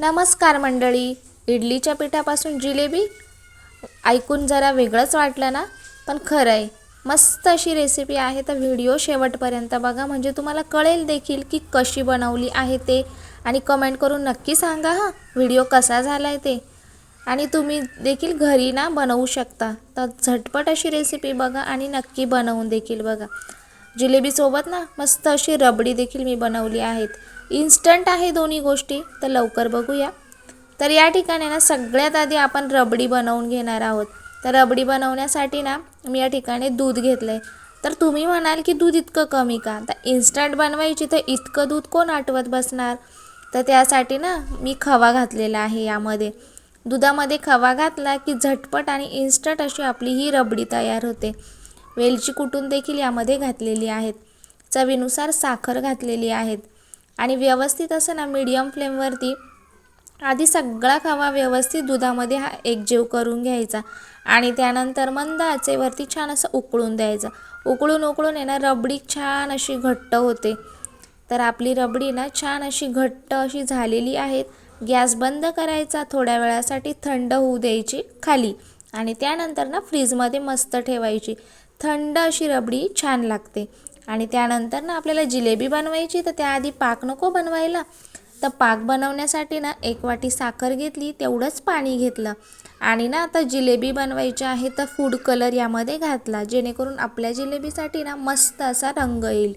नमस्कार मंडळी. इडलीच्या पिठापासून जिलेबी? ऐकून जरा वेगळंच वाटलं ना? पण खरं आहे मस्त अशी रेसिपी आहे तर व्हिडिओ शेवटपर्यंत बघा. म्हणजे तुम्हाला कळेल देखील की कशी बनवली आहे ते. आणि कमेंट करून नक्की सांगा हां. व्हिडिओ कसा झाला आहे ते. आणि तुम्ही देखील घरी ना बनवू शकता. तर झटपट अशी रेसिपी बघा आणि नक्की बनवून देखील बघा. जिलेबीसोबत ना मस्त अशी रबडी देखील मी बनवली आहेत. इन्स्टंट आहे दोन्ही गोष्टी तर लवकर बघूया. तर या ठिकाणी ना सगळ्यात आधी आपण रबडी बनवून घेणार आहोत. तर रबडी बनवण्यासाठी ना मी या ठिकाणी दूध घेतलं आहे तर तुम्ही म्हणाल की दूध इतकं कमी का? तर इन्स्टंट बनवायची तर इतकं दूध कोण आठवत बसणार? तर त्यासाठी ना मी खवा घातलेला आहे यामध्ये. दुधामध्ये खवा घातला की झटपट आणि इन्स्टंट अशी आपली ही रबडी तयार होते. वेलची कुटून देखील यामध्ये घातलेली आहेत. चवीनुसार साखर घातलेली आहेत. आणि व्यवस्थित असं ना मीडियम फ्लेमवरती आधी सगळा खवा व्यवस्थित दुधामध्ये हा एकजीव करून घ्यायचा. आणि त्यानंतर मंद आचेवरती छान असं उकळून द्यायचं. उकळून उकळून आहे ना रबडी छान अशी घट्ट होते. तर आपली रबडी ना छान अशी घट्ट अशी झालेली आहेत. गॅस बंद करायचा थोड्या वेळासाठी थंड होऊ द्यायची खाली. आणि त्यानंतर ना फ्रीजमध्ये मस्त ठेवायची. थंड अशी रबडी छान लागते. आणि त्यानंतर ना आपल्याला जिलेबी बनवायची तर त्याआधी पाक नको बनवायला. तर पाक बनवण्यासाठी ना एक वाटी साखर घेतली तेवढंच पाणी घेतलं. आणि ना आता जिलेबी बनवायची आहे तर फूड कलर यामध्ये घातला जेणेकरून आपल्या जिलेबीसाठी ना मस्त असा रंग येईल.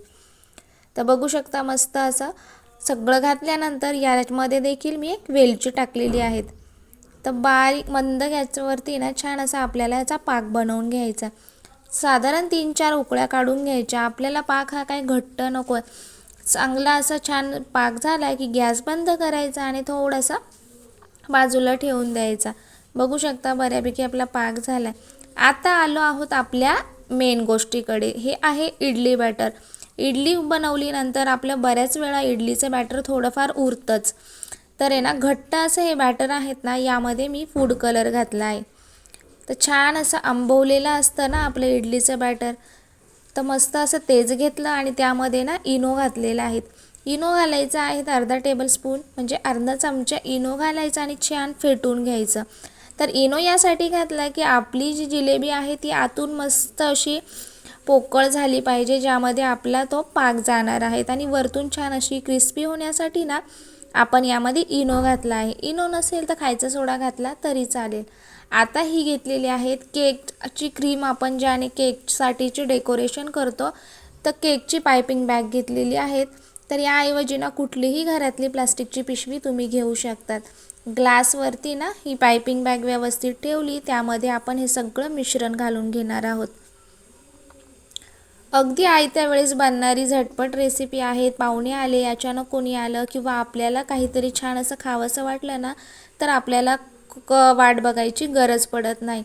तर बघू शकता मस्त असं सगळं घातल्यानंतर यामध्ये देखील मी एक वेलची टाकलेली आहेत. तर बारीक मंद गॅसवरती ना छान असा आपल्याला याचा पाक बनवून घ्यायचा. साधारण तीन चार उकळ्या काढून घ्यायच्या. आपल्याला पाक हा काही घट्ट नको. आहे चांगला असा छान पाक झाला की गॅस बंद करायचा आणि थोडासा बाजूला ठेवून द्यायचा. बघू शकता बऱ्यापैकी आपला पाक झाला आहे आता आलो आहोत आपल्या मेन गोष्टीकडे. हे आहे इडली बॅटर इडली बनवलीनंतर आपल्या बऱ्याच वेळा इडलीचं बॅटर थोडंफार उरतंच. तर आहे ना घट्ट असं हे बॅटर आहेत ना यामध्ये मी फूड कलर घातला आहे. तर छान असं आंबवलेलं असतं ना आपलं इडलीचं बॅटर. तर मस्त असं तेज घेतलं आणि त्यामध्ये ना इनो घातलेला आहेत. इनो घालायचं आहे अर्धा टेबलस्पून म्हणजे अर्धा चमचा इनो घालायचा आणि छान फेटून घ्यायचं. तर इनो यासाठी घातला की आपली जी जिलेबी आहे ती आतून मस्त अशी पोकळ झाली पाहिजे ज्यामध्ये आपला तो पाक जाणार आहेत आणि वरतून छान अशी क्रिस्पी होण्यासाठी ना आपण यामध्ये इनो घातला आहे. इनो नसेल तर खायचा सोडा घातला तरी चालेल. आता ही घेतलेली आहेत केकची क्रीम आपण ज्याने केकसाठीचे डेकोरेशन करतो तर केकची पायपिंग बॅग घेतलेली आहेत. तर याऐवजी ना कुठलीही घरातली प्लास्टिकची पिशवी तुम्ही घेऊ शकतात. ग्लासवरती ना ही पायपिंग बॅग व्यवस्थित ठेवली त्यामध्ये आपण हे सगळं मिश्रण घालून घेणार आहोत. अगदी आयत्या वेळेस बनणारी झटपट रेसिपी आहेत. पाहुणे आले अचानक कोणी आलं किंवा आपल्याला काहीतरी छान असं खावंसं वाटलं ना तर आपल्याला क वाट बघायची गरज पडत नाही.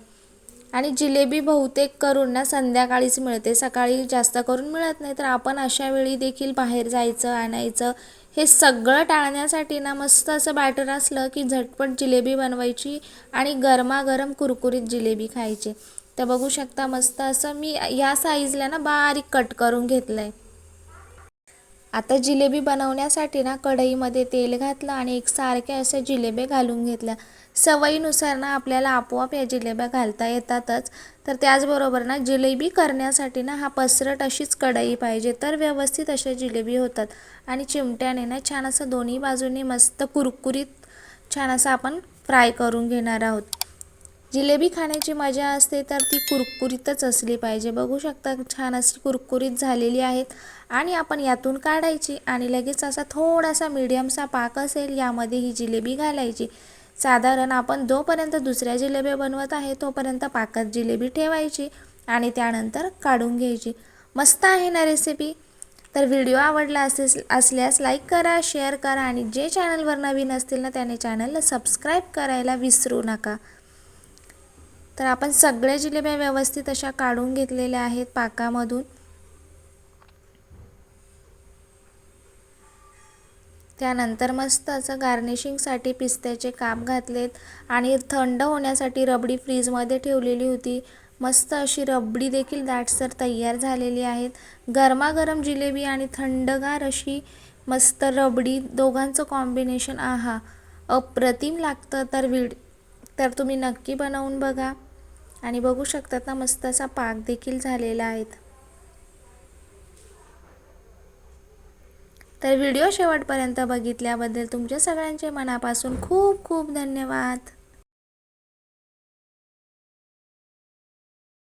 आणि जिलेबी बहुतेक करून ना संध्याकाळीच मिळते. सकाळी जास्त करून मिळत नाही. तर आपण अशा वेळी देखील बाहेर जायचं आणायचं हे सगळं टाळण्यासाठी ना मस्त असं बॅटर असलं की झटपट जिलेबी बनवायची आणि गरमागरम कुरकुरीत जिलेबी खायची. तर बघू शकता मस्त असं मी या साईजला ना बारीक कट करून घेतलं आहे आता जिलेबी बनवण्यासाठी ना कढईमध्ये तेल घातलं आणि एक सारख्या अशा जिलेबी घालून घेतल्या. सवयीनुसार ना आपल्याला आपोआप या जिलेब्या घालता येतातच. तर त्याचबरोबर ना जिलेबी करण्यासाठी ना हा पसरट अशीच कढई पाहिजे. तर व्यवस्थित अशा जिलेबी होतात. आणि चिमट्याने ना छान असं दोन्ही बाजूंनी मस्त कुरकुरीत छान असं आपण फ्राय करून घेणार आहोत. जिलेबी खाण्याची मजा असते तर ती कुरकुरीतच असली पाहिजे. बघू शकता छान अशी कुरकुरीत झालेली आहेत आणि आपण यातून काढायची आणि लगेच असा थोडासा मीडियमचा पाक असेल यामध्ये ही जिलेबी घालायची. साधारण आपण जोपर्यंत दुसऱ्या जिलेबी बनवत आहे तोपर्यंत पाकात जिलेबी ठेवायची आणि त्यानंतर काढून घ्यायची. मस्त आहे ना रेसिपी तर व्हिडिओ आवडला असेस असल्यास लाईक करा शेअर करा आणि जे चॅनलवर नवीन असतील ना त्याने चॅनलला सबस्क्राईब करायला विसरू नका. तर आपण सगळ्या जिलेब्या व्यवस्थित अशा काढून घेतलेल्या आहेत पाकामधून. त्यानंतर मस्त असं गार्निशिंगसाठी पिस्त्याचे काप घातलेत आणि थंड होण्यासाठी रबडी फ्रीजमध्ये ठेवलेली होती. मस्त अशी रबडी देखील दाटसर तयार झालेली आहेत. गरमागरम जिलेबी आणि थंडगार अशी मस्त रबडी दोघांचं कॉम्बिनेशन आहा अप्रतिम लागतं तर विड तर तुम्ही नक्की बनवून बघा. आणि बघू शकतात ना मस्त असा पाक देखील झालेला आहेत. तर व्हिडिओ शेवटपर्यंत बघितल्याबद्दल तुमच्या सगळ्यांचे मनापासून खूप खूप धन्यवाद.